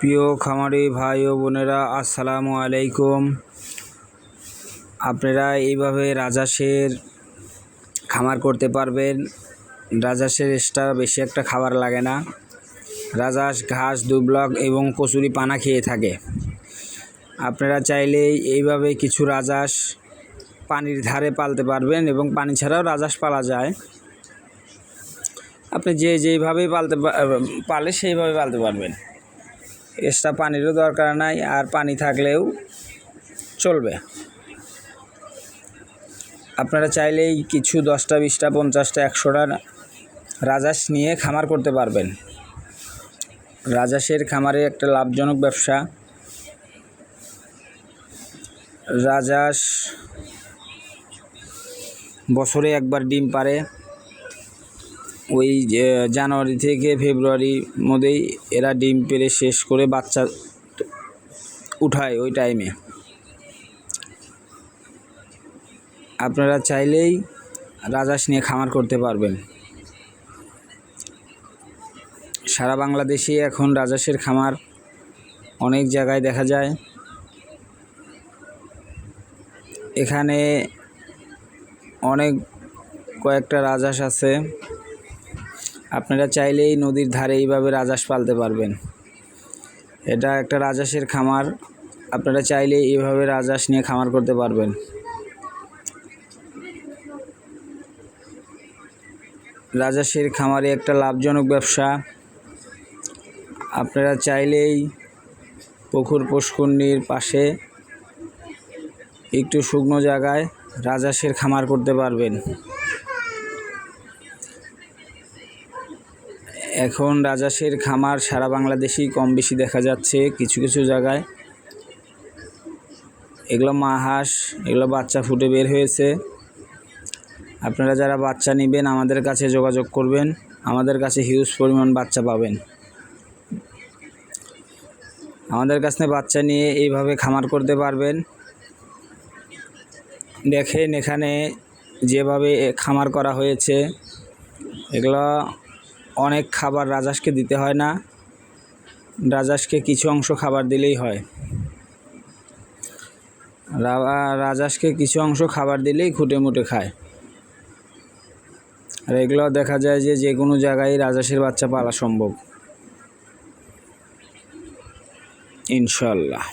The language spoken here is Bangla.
প্রিয় খামারি ভাই ও বোনেরা, আসসালামু আলাইকুম। আপনারা এইভাবে রাজাসের খামার করতে পারবেন। রাজাসের এক্সট্রা বেশি একটা খাবার লাগে না। রাজাস ঘাস, দুবলক এবং কচুরি পানা খেয়ে থাকে। আপনারা চাইলেই এইভাবে কিছু রাজাস পানির ধারে পালতে পারবেন এবং পানি ছাড়াও রাজাস পালা যায়। আপনি যে যেইভাবে পালতে পালে সেইভাবে পালতে পারবেন। এক্সট্রা পানিরও দরকার নাই আর পানি থাকলেও চলবে। আপনারা চাইলেই কিছু দশটা, বিশটা, পঞ্চাশটা, একশোটা রাজাস নিয়ে খামার করতে পারবেন। রাজাসের খামারে একটা লাভজনক ব্যবসা। রাজাস বছরে একবার ডিম পারে ওই জানুয়ারি থেকে ফেব্রুয়ারির মধ্যেই এরা ডিম পেড়ে শেষ করে বাচ্চা উঠায় ওই টাইমে আপনারা চাইলেই রাজাস নিয়ে খামার করতে পারবেন। সারা বাংলাদেশে এখন রাজাসের খামার অনেক জায়গায় দেখা যায়। এখানে অনেক কয়েকটা রাজাস আছে। আপনারা চাইলেই নদীর ধারে এইভাবে রাজাস পালতে পারবেন। এটা একটা রাজাসের খামার। আপনারা চাইলে এইভাবে রাজাস নিয়ে খামার করতে পারবেন। রাজাসের খামারে একটা লাভজনক ব্যবসা। আপনারা চাইলেই পুকুর পুষ্করণীর পাশে একটু শুকনো জায়গায় রাজাসের খামার করতে পারবেন। এখন রাজাসের খামার সারা বাংলাদেশেই কম বেশি দেখা যাচ্ছে কিছু কিছু জায়গায়। এগুলো মা হাঁস, এগুলো বাচ্চা ফুটে বের হয়েছে। আপনারা যারা বাচ্চা নেবেন, আমাদের কাছে যোগাযোগ করবেন। আমাদের কাছে হিউজ পরিমাণ বাচ্চা পাবেন। আমাদের কাছে বাচ্চা নিয়ে এইভাবে খামার করতে পারবেন। দেখেন এখানে যেভাবে খামার করা হয়েছে, এগুলো অনেক খাবার রাজাসকে দিতে হয় না। রাজাসকে কিছু অংশ খাবার দিলেই হয়। রাজাসকে কিছু অংশ খাবার দিলেই খুঁটে মুটে খায়। আর এগুলো দেখা যায় যে যে কোনো জায়গায় রাজাসের বাচ্চা পালা সম্ভব। ইনশাল্লাহ